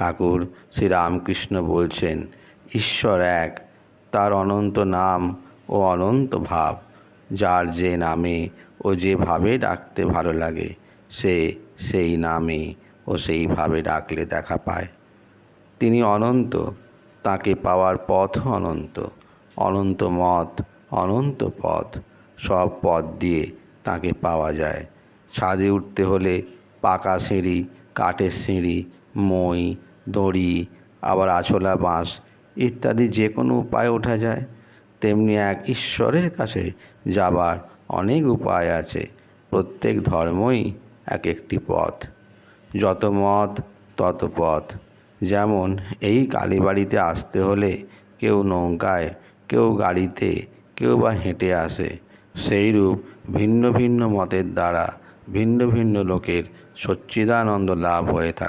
ঠাকুর শ্রীরামকৃষ্ণ বলছেন, ঈশ্বর এক, তার অনন্ত নাম ও অনন্ত ভাব, যার যে নামে ও যেভাবে ডাকতে ভালো লাগে, সে সেই নামে ও সেইভাবে ডাকলে দেখা পায়। তিনি অনন্ত, তাকে পাওয়ার পথ অনন্ত অনন্ত মত, অনন্ত পথ, সব পথ দিয়ে তাকে পাওয়া যায়। ছাদে উঠতে হলে পাকা সিঁড়ি, কাঠের সিঁড়ি, মই দড়ি, আবার আছলা, বাঁশ ইত্যাদি যে কোনো উপায়ে ওঠা যায়। তেমনি এক ঈশ্বরের কাছে যাবার অনেক উপায় আছে। প্রত্যেক ধর্মই এক একটি পথ। যত মত, তত পথ। যেমন এই কালীবাড়িতে আসতে হলে কেউ নৌকায়, কেউ গাড়িতে, কেউ বা হেঁটে আসে। সেইরূপ ভিন্ন ভিন্ন মতের দ্বারা ভিন্ন ভিন্ন লোকের সচ্চিদানন্দ লাভ হয়ে থাকে।